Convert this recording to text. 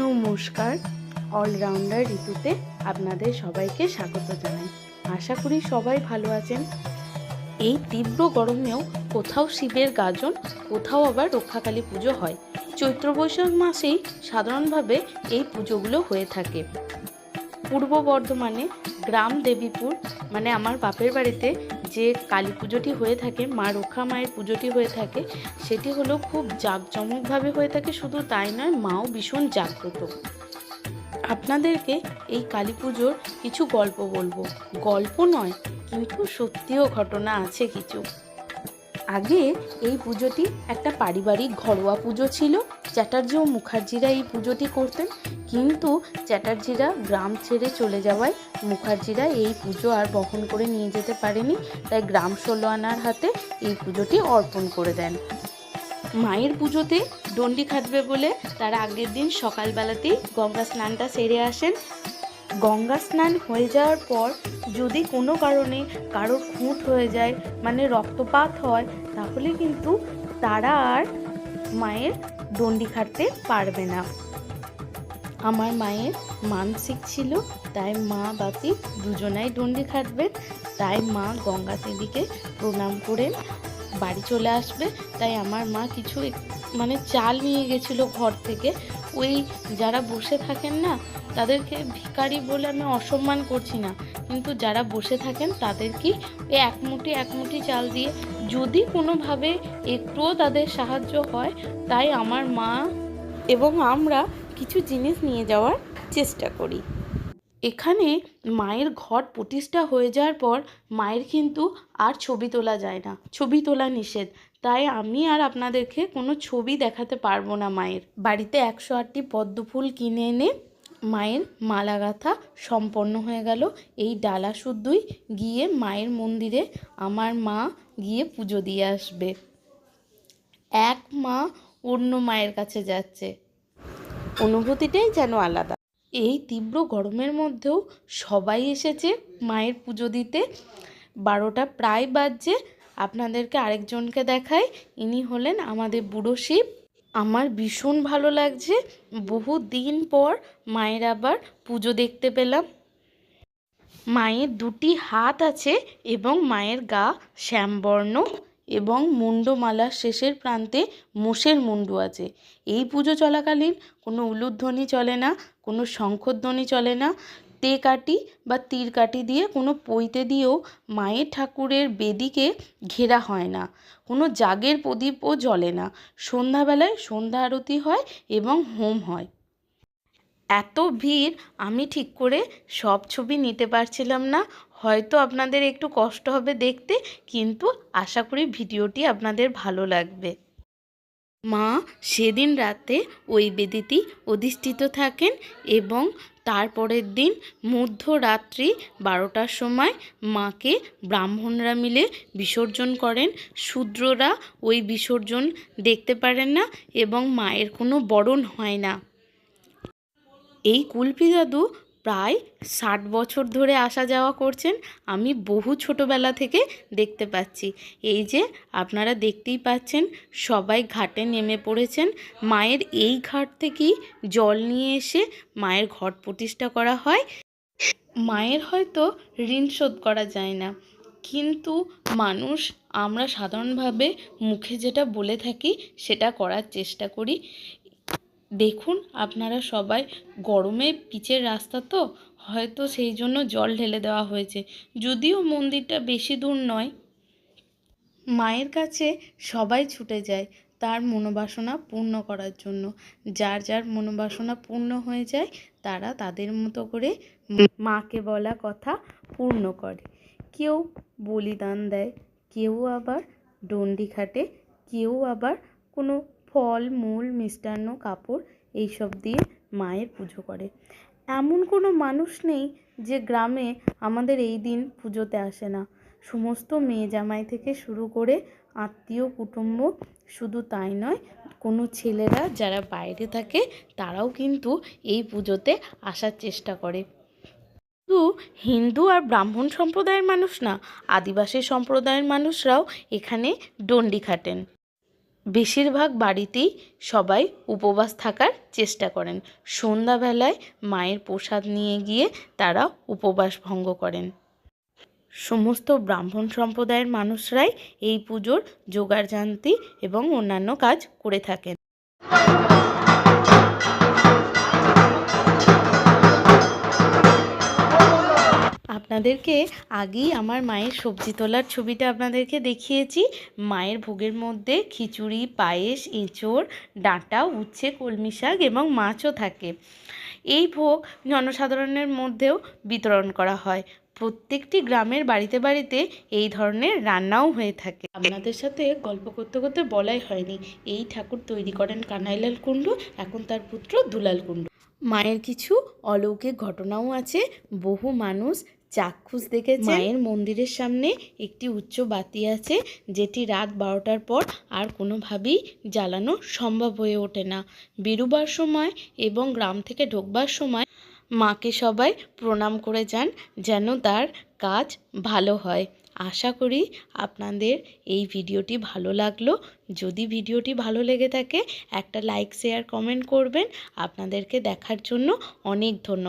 নমস্কার অলরাউন্ডার ঋতুতে আপনাদের সবাইকে স্বাগত জানাই। আশা করি সবাই ভালো আছেন। এই তীব্র গরমেও কোথাও শিবের গাজন, কোথাও আবার রক্ষাকালী পুজো হয়। চৈত্র বৈশাখ মাসেই সাধারণভাবে এই পুজোগুলো হয়ে থাকে। পূর্ব বর্ধমানে গ্রাম দেবীপুর মানে আমার বাপের বাড়িতে যে কালী পুজোটি হয়ে থাকে, মা রক্ষা মায়ের পুজোটি হয়ে থাকে, সেটি হলো খুব জাঁকজমকভাবে হয়ে থাকে, শুধু তাই নয়, মাও ভীষণ জাগ্রত। আপনাদেরকে এই কালী পুজোর কিছু গল্প বলব। গল্প নয়, কিন্তু সত্যিও ঘটনা আছে কিছু। আগে এই পুজোটি একটা পারিবারিক ঘরোয়া পুজো ছিল চ্যাটার্জি ও মুখার্জিরা এই পুজোটি করতেন, কিন্তু চ্যাটার্জিরা গ্রাম ছেড়ে চলে যাওয়ায় মুখার্জিরা এই পুজো আর বহন করে নিয়ে যেতে পারেনি, তাই গ্রাম ষোলো আনার হাতে এই পুজোটি অর্পণ করে দেন। মায়ের পুজোতে ডন্ডি খাটবে বলে তারা আগের দিন সকালবেলাতেই গঙ্গা স্নানটা সেরে আসেন। গঙ্গা স্নান হয়ে যাওয়ার পর যদি কোনো কারণে কারও খুঁত হয়ে যায় মানে রক্তপাত হয়, তাহলে কিন্তু তারা আর মায়ের দণ্ডি খাটতে পারবে না। আমার মায়ের মানসিক ছিল, তাই মা বাপি দুজনাই দণ্ডি খাটবেন তাই মা গঙ্গা দেবীকে প্রণাম করে বাড়ি চলে আসবে, তাই আমার মা কিছু মানে চাল নিয়ে গেছিল ঘর থেকে। ওই যারা বসে থাকেন না, তাদেরকে ভিখারি বলে আমি অসম্মান করছি না, কিন্তু যারা বসে থাকেন তাদের কি এক মুঠি এক মুঠি চাল দিয়ে যদি কোনোভাবে একটুও তাদের সাহায্য হয়, তাই আমার মা এবং আমরা কিছু জিনিস নিয়ে যাওয়ার চেষ্টা করি। এখানে মায়ের ঘট প্রতিষ্ঠা হয়ে যাওয়ার পর মায়ের কিন্তু আর ছবি তোলা যায় না, ছবি তোলা নিষেধ। তাই আমি আর আপনাদেরকে কোনো ছবি দেখাতে পারব না মায়ের। বাড়িতে একশো আটটি পদ্ম ফুল কিনে এনে মায়ের মালা গাঁথা সম্পন্ন হয়ে গেল। এই ডালা শুদ্ধই গিয়ে মায়ের মন্দিরে আমার মা গিয়ে পুজো দিয়ে আসবে। এক মা অন্য মায়ের কাছে যাচ্ছে। অনুভূতিটাই যেন আলাদা। এই তীব্র গরমের মধ্যেও সবাই এসেছে মায়ের পুজো দিতে। বারোটা প্রায় বাজছে। আপনাদেরকে আরেকজনকে দেখাই। ইনি হলেন আমাদের বুড়ো শিব। আমার ভীষণ ভালো লাগছে। বহু দিন পর মায়ের আবার পুজো দেখতে পেলাম। মায়ের দুটি হাত আছে এবং মায়ের গা শ্যামবর্ণ এবং মুন্ডমালার শেষের প্রান্তে মোষের মুন্ডু আছে। এই পুজো চলাকালীন কোনো উলুধ্বনি চলে না, কোনো শঙ্খধ্বনি চলে না। তে কাটি বা তীর কাটি দিয়ে কোনো পৈতে দিয়েও মায়ের ঠাকুরের বেদিকে ঘেরা হয় না। কোনো জাগের প্রদীপও জ্বলে না। সন্ধ্যাবেলায় সন্ধ্যা আরতি হয় এবং হোম হয়। এত ভিড়, আমি ঠিক করে সব ছবি নিতে পারছিলাম না। হয়তো আপনাদের একটু কষ্ট হবে দেখতে, কিন্তু আশা করি ভিডিওটি আপনাদের ভালো লাগবে। মা সেদিন রাতে ওই বেদিটি অধিষ্ঠিত থাকেন এবং তারপরের দিন মধ্যরাত্রি বারোটার সময় মাকে ব্রাহ্মণরা মিলে বিসর্জন করেন। শূদ্ররা ওই বিসর্জন দেখতে পারেন না এবং মায়ের কোনো বরণ হয় না। এই কুলপি দাদু প্রায় ষাট বছর ধরে আসা যাওয়া করছেন, আমি বহু ছোটোবেলা থেকে দেখতে পাচ্ছি। এই যে আপনারা দেখতেই পাচ্ছেন, সবাই ঘাটে নেমে পড়েছেন। মায়ের এই ঘাট থেকেই জল নিয়ে এসে মায়ের ঘট প্রতিষ্ঠা করা হয়। মায়ের হয়তো ঋণ শোধ করা যায় না। কিন্তু মানুষ, আমরা সাধারণভাবে মুখে যেটা বলে থাকি, সেটা করার চেষ্টা করি। দেখুন, আপনারা সবাই গরমে পিচের রাস্তা তো, হয়তো সেই জন্য জল ঢেলে দেওয়া হয়েছে। যদিও মন্দিরটা বেশি দূর নয়। মায়ের কাছে সবাই ছুটে যায় তার মনোবাসনা পূর্ণ করার জন্য। যার যার মনোবাসনা পূর্ণ হয়ে যায়, তারা তাদের মতো করে মাকে বলা কথা পূর্ণ করে। কেউ বলিদান দেয়, কেউ আবার ডন্ডি খাটে, কেউ আবার কোনো ফল, মূল, মিষ্টান্ন, কাপড় এইসব দিয়ে মায়ের পুজো করে। এমন কোনো মানুষ নেই যে গ্রামে আমাদের এই দিন পুজোতে আসে না। সমস্ত মেয়ে জামাই থেকে শুরু করে আত্মীয়, কুটুম্ব শুধু তাই নয়, কোনো ছেলেরা যারা বাইরে থাকে তারাও কিন্তু এই পুজোতে আসার চেষ্টা করে। শুধু হিন্দু আর ব্রাহ্মণ সম্প্রদায়ের মানুষ না, আদিবাসী সম্প্রদায়ের মানুষরাও এখানে ডন্ডি খাটেন। বেশিরভাগ বাড়িতেই সবাই উপবাস থাকার চেষ্টা করেন। সন্ধ্যাবেলায় মায়ের প্রসাদ নিয়ে গিয়ে তারা উপবাস ভঙ্গ করেন। সমস্ত ব্রাহ্মণ সম্প্রদায়ের মানুষরাই এই পুজোর জোগাড়জান্তি এবং অন্যান্য কাজ করে থাকেন। আপনাদেরকে আগেই আমার মায়ের সবজি তোলার ছবিটা আপনাদেরকে দেখিয়েছি। মায়ের ভোগের মধ্যে খিচুড়ি, পায়েস, এঁচোড়, ডাঁটা, উচ্ছে, কলমি শাক এবং মাছও থাকে। এই ভোগ জনসাধারণের মধ্যেও বিতরণ করা হয়। প্রত্যেকটি গ্রামের বাড়িতে বাড়িতে এই ধরনের রান্নাও হয়ে থাকে। আপনাদের সাথে গল্প করতে করতে বলাই হয়নি। এই ঠাকুর তৈরি করেন কানাইলাল কুণ্ডু, এখন তার পুত্র দুলাল কুণ্ডু। মায়ের কিছু অলৌকিক ঘটনাও আছে। বহু মানুষ চাক্ষুষ দেখেছে মায়ের মন্দিরের সামনে একটি উচ্চ বাতি আছে, যেটি রাত বারোটার পর আর কোনোভাবেই জ্বালানো সম্ভব হয়ে ওঠে না। বেরুবার সময় এবং গ্রাম থেকে ঢোকবার সময় মাকে সবাই প্রণাম করে যান যেন তার কাজ ভালো হয়। আশা করি আপনাদের এই ভিডিওটি ভালো লাগল। যদি ভিডিওটি ভালো লেগে থাকে, একটা লাইক, শেয়ার, কমেন্ট করবেন। আপনাদেরকে দেখার জন্য অনেক ধন্যবাদ।